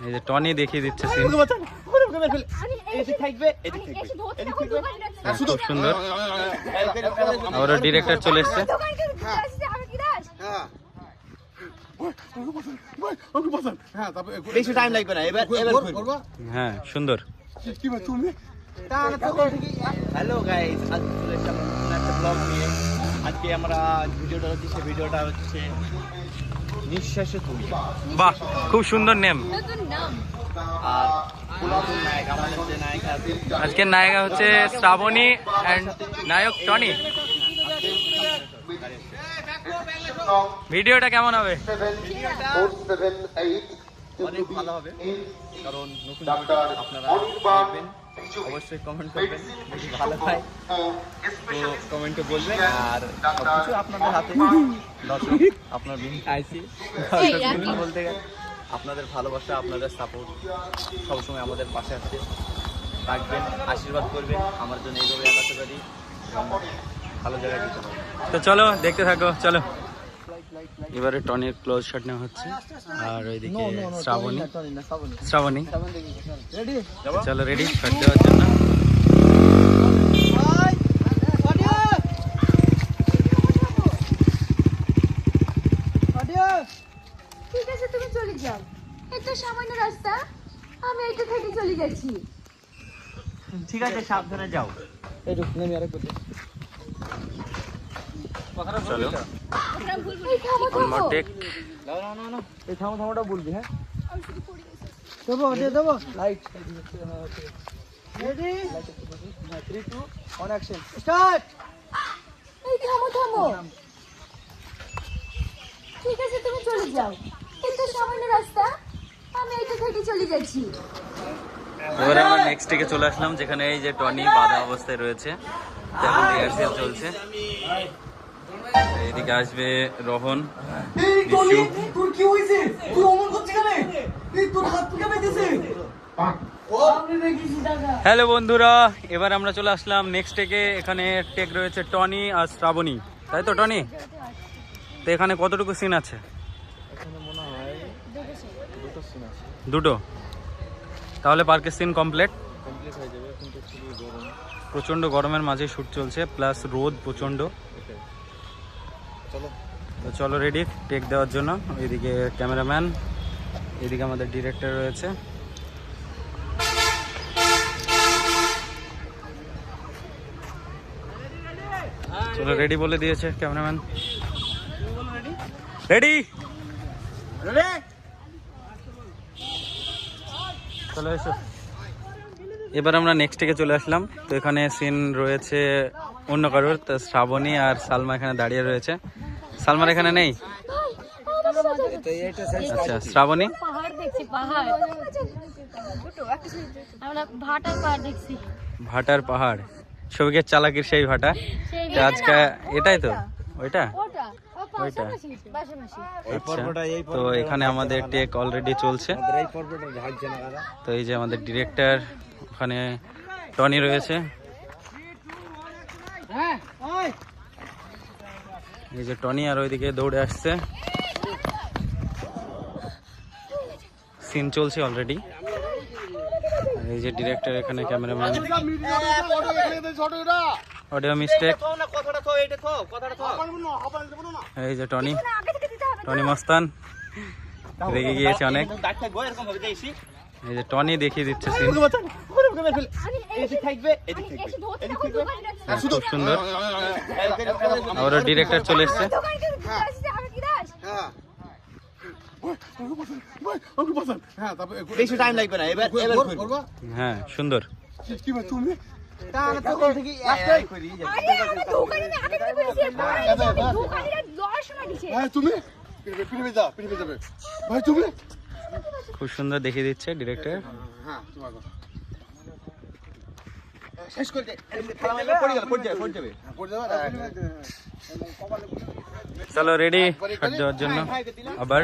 এই যে টনি দেখিয়ে দিচ্ছে সিন খুব সুন্দর আবারও ডিরেক্টর চলে এসছে হ্যাঁ বেশি টাইম লাগবে না এবার এবার হ্যাঁ সুন্দর হ্যালো গাইস আজকে একটা ব্লগ নিয়ে আজকে আমরা ভিডিওটা হচ্ছে সে ভিডিওটা হচ্ছে নিঃশ্বাসে তুলি। বাহ খুব সুন্দর নেম। আর আজকের নায়িকা হচ্ছে শ্রাবণী অ্যান্ড নায়ক টনি। ভিডিওটা কেমন হবে? অনেক ভালো হবে। কারণ নতুন আপনারা দেখবেন। অবশ্যই কমেন্ট করবেন। যদি ভালো হয় তো কমেন্টে বলবেন। আর সবকিছু আপনাদের হাতে। দর্শক আপনার বিন আইসি। বলতে গেলে আপনাদের ভালোবাসা আপনাদের সাপোর্ট সবসময় আমাদের পাশে আছে। রাখবেন আশীর্বাদ করবেন। আমার জন্য এইভাবে আগাতে পারি ভালো জায়গায় দিতে পারি তো চলো দেখতে থাকো চলো। এবারে টনির ক্লোজ শট নেওয়া হচ্ছে। আর ওইদিকে শ্রাবণী। শ্রাবণী। চলো রেডি শট দেওয়ার জন্য। ঠিক আছে তুমি চলে যাও। এটা সামান্য রাস্তা আমি এটা থেকে চলে যাচ্ছি। ঠিক আছে সাবধানে যাও। চলো এই থামো one more থামো take. এই থামো থামো ঠিক আছে তুমি চলে যাও এটা সামান্য রাস্তা আমি এটা থেকে চলে যাচ্ছি এবারে আমরা নেক্সট থেকে চলে আসলাম যেখানে এই যে টনি বাধা অবস্থায় রয়েছে এখন রিহার্সেল চলছে এইদিকে আসবে রোহন তোর কি হয়েছে? তুই অমন করছিস কেন? তোর হাত পেতেছে হ্যালো বন্ধুরা এবার আমরা চলে আসলাম নেক্সট টেকে এখানে টেক রয়েছে টনি আর শ্রাবণী। তাই তো টনি? তো এখানে কতটুকু সিন আছে? দুটো। তাহলে পার্কের সিন কমপ্লিট প্রচণ্ড গরমের মাঝে শ্যুট চলছে প্লাস রোদ প্রচণ্ড। তো চলো রেডি টেক দেওয়ার জন্য। এদিকে ক্যামেরাম্যান এদিকে আমাদের ডিরেক্টর রয়েছে। চলো রেডি বলে দিয়েছে ক্যামেরাম্যান রেডি চলে এসো। এবার আমরা নেক্সট থেকে চলে আসলাম। তো এখানে সিন রয়েছে অন্য কারোর তো শ্রাবণী আর সালমা এখানে দাঁড়িয়ে রয়েছে। সালমার এখানে নেই? আচ্ছা শ্রাবণী? পাহাড় দেখছি পাহাড়। আমরা ভাটার পাহাড় দেখছি। ভাটার সবিকের চালাকির সেই ভাটা। আজকে এটাই তো? ওইটা? ওইটা। আচ্ছা। তো এখানে আমাদের টেক অলরেডি চলছে। তো এই যে আমাদের ডিরেক্টর ওখানে টনি রয়েছে। এই যে টনি আর ওইদিকে দৌড়ে আসছে। সিন চলছে অলরেডি এই যে ডিরেক্টর এখানে ক্যামেরাম্যান অডিও মিস্টেক এই যে টনি। টনি মস্তান। রেগে গিয়েছে অনেক। এই যে টনি দেখিয়ে দিচ্ছে সিন এদিক থাকবে এদিক থাকবে এদিক থাকবে হ্যাঁ, খুব সুন্দর ডিরেক্টর চলে এসছে হ্যাঁ বেশি টাইম লাগবে না এবার এবার হ্যাঁ সুন্দর ভাই তুমি হ্যাঁ খুব সুন্দর দেখিয়ে দিচ্ছে ডিরেক্টর হ্যাঁ শেষ করে দে পড়ে গেল পড়ে যাবে পড়ে যাবে চলো রেডি জন্য আবার